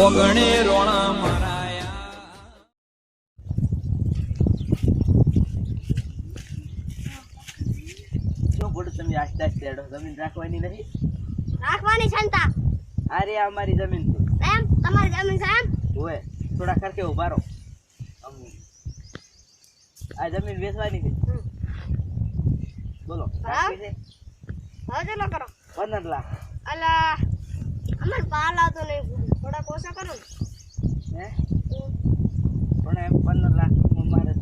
ઓગણે રોણા મરાયા. શું તમે આસ્તે આસ્તે હેડો જમીન રાખવાની નથી રાખવાની ક્ષમતા આ અમારી જમીન એમ? તમારી જમીન છે એમ? હોય થોડા ખર્ચે ઊભા રહો. આ જમીન વેચવાની છે. બોલો હવે ચલો કરો? પંદર લાખ. અલા અમાર પાલા તો નહીં થોડાક ઓછા કરો ને. પણ એમ પંદર લાખ મારે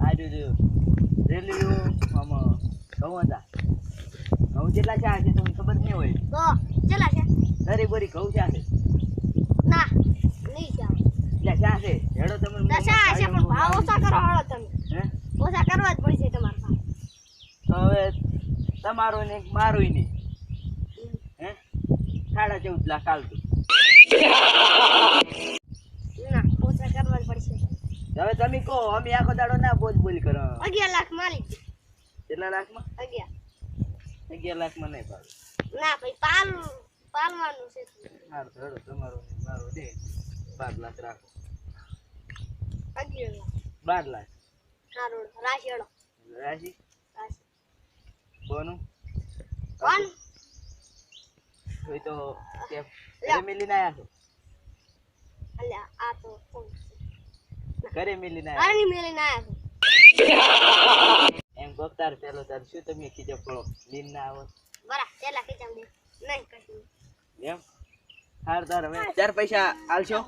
આ રહ્યું રેલી આમાં ઘઉં હતા ઘઉં જેટલા ચા છે તમને ખબર નહીં હોય. તો ચલા છે? દરી બોરી ઘઉં ચા છે ના નહીં ચા એટલે ચા છે હેડો તમે દશા છે પણ ભાવ ઓછા કરો હળો તમે. હે? ઓછા કરવા જ પડશે તમારે હવે તમારો ને મારો નહીં. સાડા ચૌદ લાખ હાલતું ના ઓછા કરવા જ હવે તમે કહો અમે આખો દાડો ના બોલ બોલ કરો. અગિયાર લાખ માલિક કેટલા લાખમાં? અગિયાર. અગિયાર લાખમાં નહીં પાડે ના ભાઈ પાલ પાલવાનું છે. સારું હેડો તમારો મારો દે. બાર લાખ રાખો. અગિયાર લાખ. બાર લાખ. સારું રાશિ રાશિ? રાશિ. બોનું? હોય તો ઘરે મિલીને આયા છો? અલ્યા આ તો કોણ છે? ઘરે મિલીને આયા આની મેલીને આયા છો. એમ કોક તાર પેલો તાર શું તમે ખીચો પડો લીન ના આવો બરા પેલા ખીચામ દે નહીં કશું એમ? હાર તાર હવે ચાર પૈસા આલશો?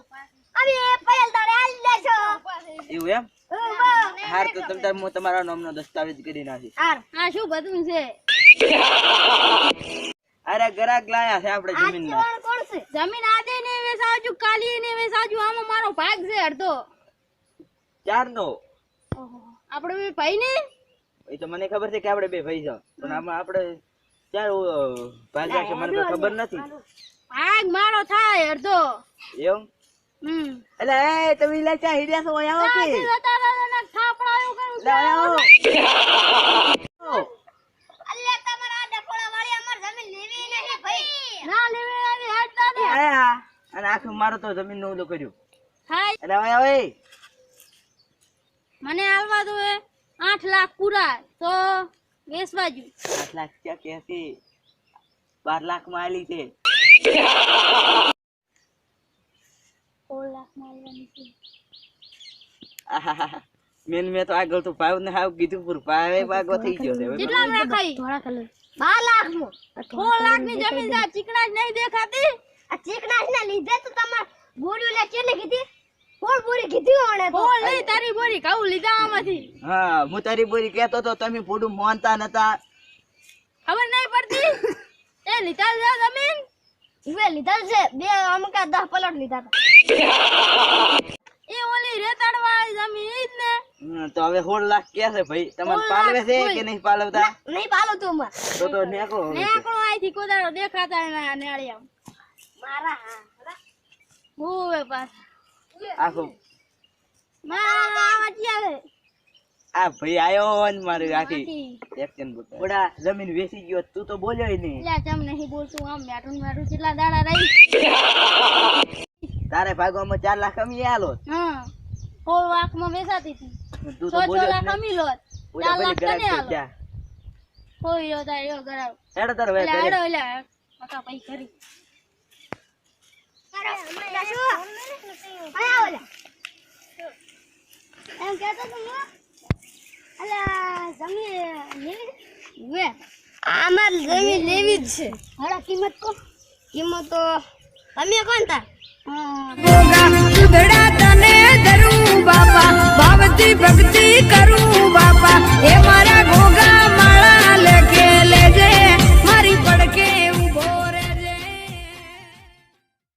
હવે પહેલ તારે આલી લેજો એવું એમ? હાર તો તમે તાર હું તમારા નામનો દસ્તાવેજ કરી નાખીશ. હાર. હા શું બધું છે? અરે ગરાક લાયા છે આપણે જમીન જમીન આદે ને વેસાજુ કાલી ને વેસાજુ આમાં મારો ભાગ છે અડધો. ચાર નો આપણે બે ભાઈ ને એ તો મને ખબર છે કે આપણે બે ભાઈ છો. પણ આમાં આપણે ચાર ભાગ્યા છે મને તો ખબર નથી. ભાગ મારો થાય અડધો. એમ? હમ. એટલે એ તમે લે ચા હિડ્યા છો? આવો કે? ને થાપડાયું કરું લે અહીંયા આવો અલ્યા તમારા આ ડફોડા વાળી અમાર જમીન લેવી નહીં ભાઈ ના લેવે આવી હટતા ને આયા. અને મારો તો જમીનનું કર્યું. એટલે હવે હવે. મને આલવા દો એ આઠ લાખ પૂરા તો વેસવાજુ આઠ લાખ ક્યાં કે છે બાર લાખમાં આલી છે. સોળ લાખ મારવાની છે. મેન મે તો આગળ તો ભાવ ને હાવ કીધું પૂરું ભાવે ભાગો થઈ ગયો છે. કેટલા રાખાઈ ધોળા કલર. બાર લાખનું સોળ લાખની જમીન જા ચીકણા જ નહીં દેખાતી? આ ચીકણાશ લીધે તો તમાર બોરી લે કેટલી કીધી? કોણ બોરી કીધી ઓણે તો? સોળ તારી બોરી કાઉ લીધા આમાંથી? હા હું તારી બોરી કહેતો તો તમે પૂરું માનતા નતા. ખબર નહીં પડતી? એ લીધા છે જમીન હવે લીધા છે. બે અમુક આ પલટ લીધા એ ઓલી રેતાડવા જમીન ઈ જ ને. તો હવે સોળ લાખ કે છે ભાઈ? તમારે પાલવે છે કે નહીં પાલવતા? નહીં પાલવતું અમાર. તો તો નેકળો નેકળો અહીંથી કોદાળો દેખાતા નેળિયા મારા હા હોવે પાછા આખો મારા આવા આ ભાઈ આયો ને મારી આખી એક્શન બોલ ઓડા જમીન વેચી ગયો તું તો બોલ્યો નહીં એટલે ચમ નહીં બોલતું આમ ને મેઠું કેટલા દાડા રહી તારે ભાગવામાં ચાર લાખ કમી આલો હા સોળ લાખમાં વેચાતી હતી તું તો બોલ્યો જ લાખ લોત ઓલા ચાર લાખ છે આલો. કોઈ યો તાર યો ગરાવ હેડો તાર હવે એટલે ઘરે. આડો પૈ કરી એમ કહેતો તો અલા જમીન લેવી વે અમાર જમીન લેવી જ છે. હળા કિંમત કો કિંમત તો તમે કોણ હા સુધડા તને ધરું બાપા. ભાવતી ભક્તિ